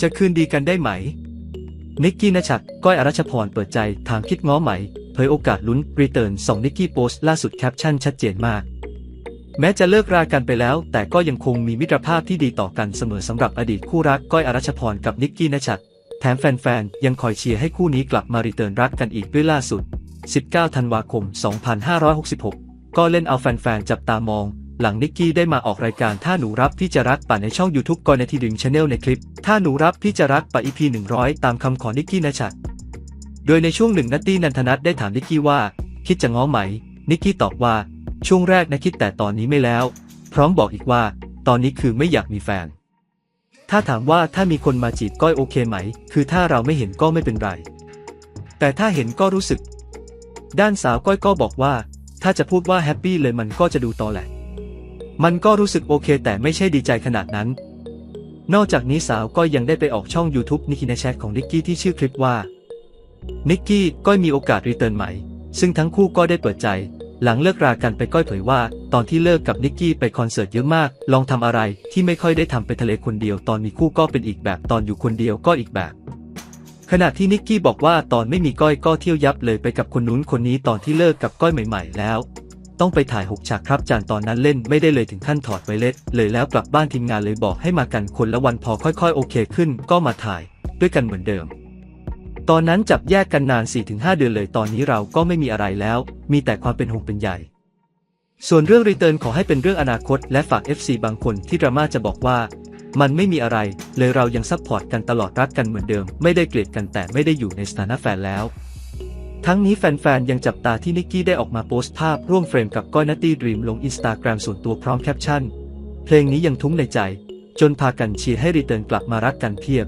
จะคืนดีกันได้ไหม นิกกี้นชัดก้อยอรัชพรเปิดใจถามคิดง้อไหม เผยโอกาสลุ้นรีเทิร์นสองนิกกี้โพสต์ล่าสุดแคปชั่นชัดเจนมาก แม้จะเลิกรากันไปแล้ว แต่ก็ยังคงมีมิตรภาพที่ดีต่อกันเสมอสำหรับอดีตคู่รักก้อยอรัชพรกับนิกกี้นชัดแถมแฟนๆ ยังคอยเชียร์ให้คู่นี้กลับมารีเทิร์นรักกันอีกด้วยล่าสุด 19 ธันวาคม 2566 ก็เล่นเอาแฟนๆ จับตามอง หลังนิกกี้ได้มาออกรายการถ้าหนูรับพี่จะรักป่ะในช่อง YouTube ก่อนในทีดึงชาแนลในคลิป ถ้าหนูรับพี่จะรักป่ะ EP 100 ตามคำขอนิกกี้นชัด โดยในช่วงหนึ่งนัตตี้นันทนัทได้ถามนิกกี้ว่า คิดจะง้อไหม นิกกี้ตอบว่า ช่วงแรกนะคิดแต่ตอนนี้ไม่แล้ว พร้อมบอกอีกว่า ตอนนี้คือไม่อยากมีแฟน ถ้าถามว่าถ้ามีคนมาจีบก้อยโอเคไหม คือถ้าเราไม่เห็นก็ไม่เป็นไร แต่ถ้าเห็นก็รู้สึก ด้านสาวก้อยก็บอกว่า ถ้าจะพูดว่าแฮปปี้เลยมันก็จะดูตอแหละ มันก็รู้สึกโอเคแต่ไม่ใช่ดีใจขนาดนั้น นอกจากนี้สาวก้อยยังได้ไปออกช่อง YouTube นิกกี้ในแชทของนิกกี้ที่ชื่อคลิปว่านิกกี้ก้อยมีโอกาสรีเทิร์นใหม่ ซึ่งทั้งคู่ก็ได้เปิดใจ หลังเลิกรากันไปก้อยเผยว่า ตอนที่เลิกกับนิกกี้ไปคอนเสิร์ตเยอะมาก ลองทำอะไรที่ไม่ค่อยได้ทำไปทะเลคนเดียว ตอนมีคู่ก็เป็นอีกแบบตอนอยู่คนเดียวก็อีกแบบขณะที่นิกกี้บอกว่าตอนไม่มีก้อยก็เที่ยวยับเลยไปกับคนนู้นคนนี้ตอนที่เลิกกับก้อยใหม่ ๆ แล้ว ต้องไปถ่ายหกฉากครับจานตอนนั้นเล่นไม่ได้เลยถึงขั้นถอดไวเล็ตเลยแล้วกลับบ้านทีมงานเลยบอกให้มากันคนละวันพอค่อยๆ โอเคขึ้น ก็มาถ่าย ด้วยกันเหมือนเดิม ตอนนั้นจับแยกกันนาน 4-5 เดือนเลยตอนนี้เราก็ไม่มีอะไรแล้ว มีแต่ความเป็นห่วงเป็นใยส่วนเรื่องรีเทิร์นขอให้เป็นเรื่องอนาคตและฝาก FC บางคนที่ดราม่าจะบอกว่า มันไม่มีอะไร เลยเรายังซัพพอร์ตกันตลอดรักกันเหมือนเดิม ไม่ได้เกลียดกันแต่ไม่ได้อยู่ในสถานะแฟนแล้ว ทั้งนี้แฟนๆ ยังจับตาที่นิกกี้ได้ออกมาโพสต์ภาพร่วมเฟรมกับก้อยนัตตี้ดรีมลงอินสตาแกรมส่วนตัวพร้อมแคปชั่น เพลงนี้ยังทุ้งในใจ จนพากันเชียร์ให้รีเทิร์นกลับมารักกันเพียบ